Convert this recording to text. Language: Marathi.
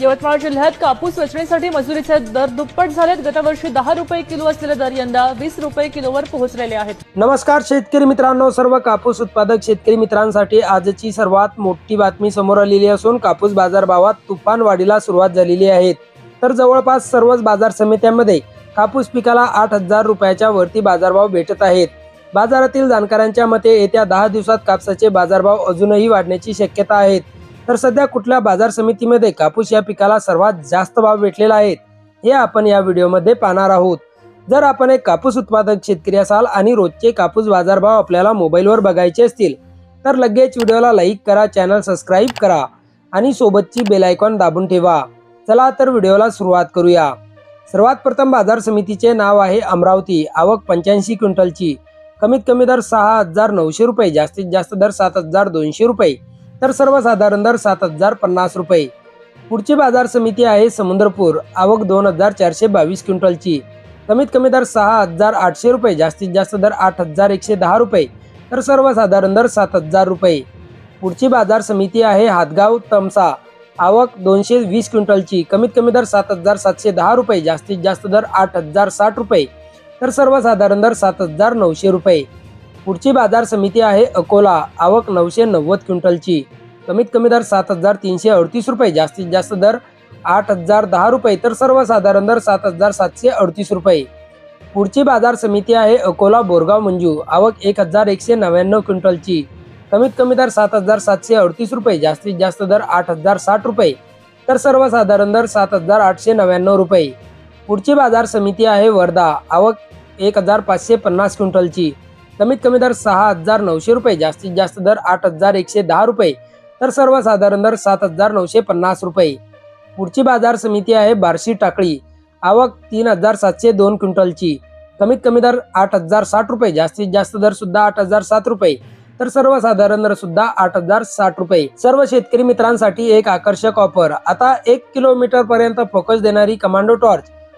यवतमाळ जिल्ह्यात कापूस वेचण्यासाठी मजुरीचे दर दुप्पट झालेत. गतवर्षी दहा रुपये किलो असलेले दर यंदा वीस रुपये किलोवर पोहोचलेले आहेत. नमस्कार शेतकरी मित्रांनो सर्व कापूस उत्पादक शेतकरी मित्रांसाठी आजची सर्वात मोठी बातमी समोर आलेली असून कापूस बाजारभावात तुफान वाढीला सुरुवात झालेली आहे. तर जवळपास सर्वच बाजार समित्यांमध्ये कापूस पिकाला आठ हजार रुपयाच्या वरती बाजारभाव भेटत आहेत. बाजारातील जाणकारांच्या मते येत्या दहा दिवसात कापसाचे बाजारभाव अजूनही वाढण्याची शक्यता आहेत तर सध्या कुठल्या बाजार समितीमध्ये कापूस या पिकाला सर्वात जास्त भाव भेटलेला आहे हे आपण या व्हिडिओमध्ये पाहणार आहोत. जर आपण एक कापूस उत्पादक शेतकरी असाल आणि रोजचे कापूस बाजारभाव आपल्याला मोबाईलवर बघायचे असतील तर लगेच व्हिडिओला लाईक करा चॅनल सबस्क्राईब करा आणि सोबतची बेलायकॉन दाबून ठेवा. चला तर व्हिडिओला सुरुवात करूया. सर्वात प्रथम बाजार समितीचे नाव आहे अमरावती आवक पंच्याऐंशी क्विंटलची. कमीत कमी दर सहा हजार नऊशे रुपये जास्तीत जास्त दर सात हजार दोनशे रुपये. तर सर्वसाधारण दर सात हजार पन्नास रुपये. पुढची बाजार समिती आहे समुद्रपूर आवक दोन हजार चारशे बावीस क्विंटलची. कमीत कमी दर सहा हजार आठशे रुपये जास्तीत जास्त दर आठ हजार एकशे दहा रुपये तर सर्वसाधारण दर सात हजार रुपये. पुढची बाजार समिती आहे हातगाव तमसा आवक दोनशे वीस क्विंटलची. कमीत कमी दर सात हजार सातशे दहा रुपये जास्तीत जास्त दर आठ हजार साठ रुपये तर सर्वसाधारण दर सात हजार नऊशे रुपये. पुढची बाजार समिती आहे अकोला. आवक नऊशे नव्वद क्विंटलची. कमीत कमी दर सात हजार तीनशे अडतीस रुपये. जास्तीत जास्त दर आठ हजार दहा रुपये. तर सर्वसाधारण दर सात हजार सातशे अडतीस रुपये. पुढची बाजार समिती आहे अकोला बोरगाव मंजू. आवक एक हजार एकशे नव्याण्णव क्विंटलची. कमीत कमी दर सात हजार सातशे अडतीस रुपये. जास्तीत जास्त दर आठ हजार साठ रुपये. तर सर्वसाधारण दर सात हजार आठशे नव्याण्णव रुपये. पुढची बाजार समिती आहे वर्धा. आवक एक हजार पाचशे पन्नास क्विंटलची. कमीत कमी दर सहा हजार नऊशे रुपये जास्तीत जास्त दर आठ हजार एकशे दहा रुपये तर सर्वसाधारण दर सात हजार नऊशे पन्नास रुपये. पुढची बाजार समिती आहे बार्शी टाकळी. आवक तीन हजार सातशे दोन क्विंटलची. कमीत कमी दर आठ हजार साठ रुपये जास्तीत जास्त दर सुद्धा आठ हजार सात रुपये तर सर्वसाधारण दर सुद्धा आठ हजार साठ रुपये. सर्व शेतकरी मित्रांसाठी एक आकर्षक ऑफर. आता एक किलोमीटर पर्यंत फोकस देणारी कमांडो टॉर्च.